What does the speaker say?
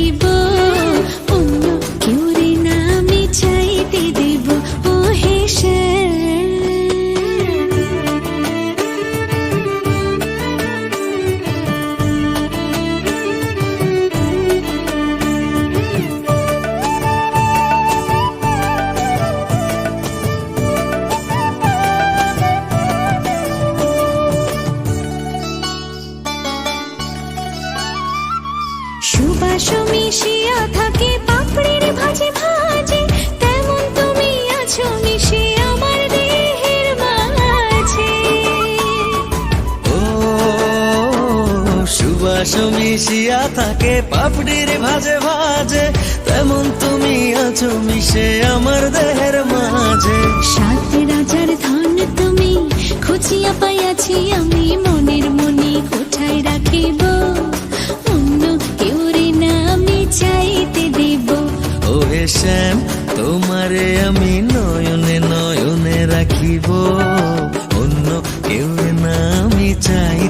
নয়নে রাখিব সুবাস মিশিয়া থাকে পাপড়ির ভাজে ভাজে। তেমন তুমি আছো মিশে আমার দেহের মাঝে। সাত রাজার ধন তুমি খুঁজিয়া পাইয়াছি আমি মনের মনে কোঠায় রাখিব? অন্য কেউরে না আমি চাইতে দেব। ও হে শ্যাম তোমারে আমি নয়নে নয়নে রাখিব। অন্য কেউ না আমি শ্যাম